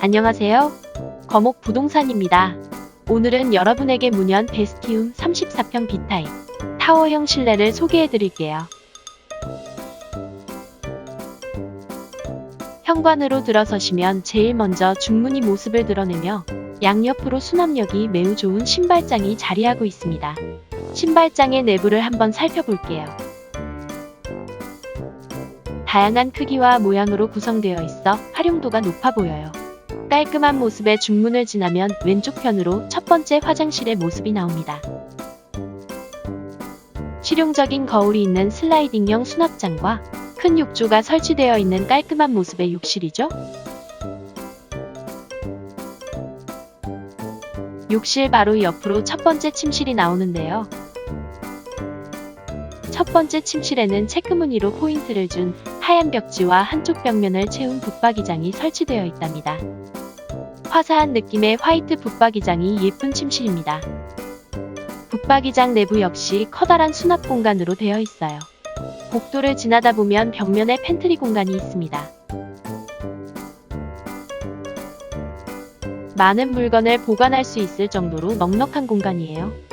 안녕하세요. 거목 부동산입니다. 오늘은 여러분에게 문현 베스티움 34평 B타입 타워형 실내를 소개해 드릴게요. 현관으로 들어서시면 제일 먼저 중문이 모습을 드러내며 양옆으로 수납력이 매우 좋은 신발장이 자리하고 있습니다. 신발장의 내부를 한번 살펴볼게요. 다양한 크기와 모양으로 구성되어 있어 활용도가 높아 보여요. 깔끔한 모습의 중문을 지나면 왼쪽 편으로 첫 번째 화장실의 모습이 나옵니다. 실용적인 거울이 있는 슬라이딩형 수납장과 큰 욕조가 설치되어 있는 깔끔한 모습의 욕실이죠. 욕실 바로 옆으로 첫 번째 침실이 나오는데요. 첫 번째 침실에는 체크무늬로 포인트를 준 하얀 벽지와 한쪽 벽면을 채운 붙박이장이 설치되어 있답니다. 화사한 느낌의 화이트 붙박이장이 예쁜 침실입니다. 붙박이장 내부 역시 커다란 수납 공간으로 되어 있어요. 복도를 지나다 보면 벽면에 팬트리 공간이 있습니다. 많은 물건을 보관할 수 있을 정도로 넉넉한 공간이에요.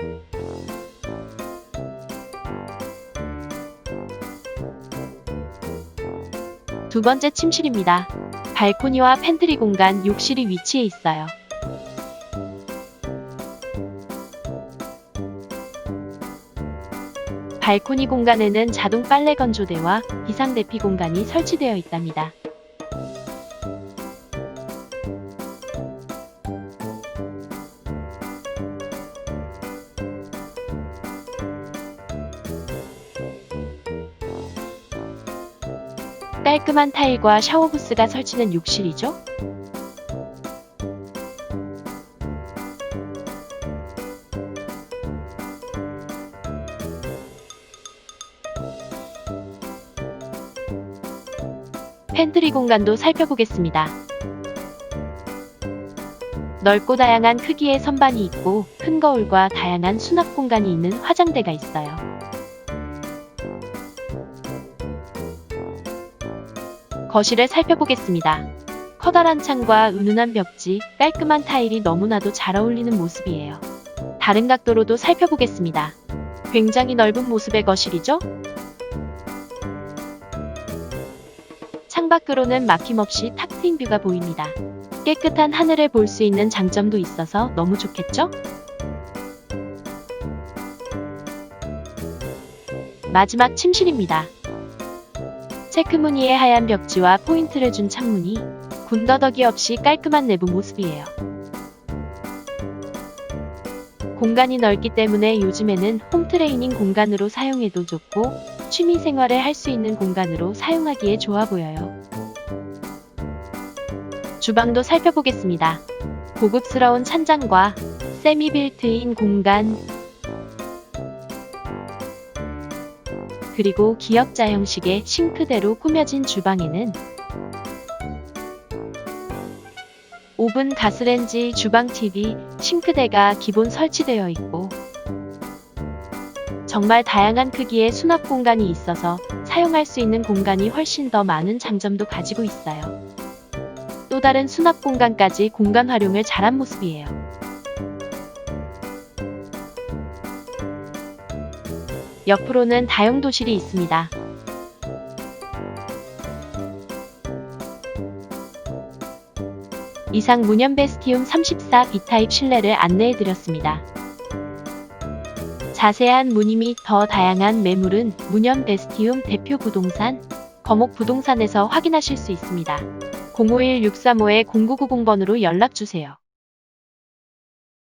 두 번째 침실입니다. 발코니와 팬트리 공간 욕실이 위치해 있어요. 발코니 공간에는 자동 빨래 건조대와 비상 대피 공간이 설치되어 있답니다. 깔끔한 타일과 샤워 부스가 설치된 욕실이죠. 팬트리 공간도 살펴보겠습니다. 넓고 다양한 크기의 선반이 있고 큰 거울과 다양한 수납 공간이 있는 화장대가 있어요. 거실을 살펴보겠습니다. 커다란 창과 은은한 벽지, 깔끔한 타일이 너무나도 잘 어울리는 모습이에요. 다른 각도로도 살펴보겠습니다. 굉장히 넓은 모습의 거실이죠? 창밖으로는 막힘없이 탁 트인 뷰가 보입니다. 깨끗한 하늘을 볼 수 있는 장점도 있어서 너무 좋겠죠? 마지막 침실입니다. 체크무늬의 하얀 벽지와 포인트를 준 창문이 군더더기 없이 깔끔한 내부 모습이에요. 공간이 넓기 때문에 요즘에는 홈트레이닝 공간으로 사용해도 좋고 취미 생활을 할 수 있는 공간으로 사용하기에 좋아 보여요. 주방도 살펴보겠습니다. 고급스러운 찬장과 세미 빌트인 공간, 그리고 기역자 형식의 싱크대로 꾸며진 주방에는 오븐, 가스렌지, 주방 TV, 싱크대가 기본 설치되어 있고 정말 다양한 크기의 수납 공간이 있어서 사용할 수 있는 공간이 훨씬 더 많은 장점도 가지고 있어요. 또 다른 수납 공간까지 공간 활용을 잘한 모습이에요. 옆으로는 다용도실이 있습니다. 이상 문현 베스티움 34 B타입 실내를 안내해 드렸습니다. 자세한 문의 및 더 다양한 매물은 문현 베스티움 대표 부동산 거목 부동산에서 확인하실 수 있습니다. 051-635-0990번으로 연락 주세요.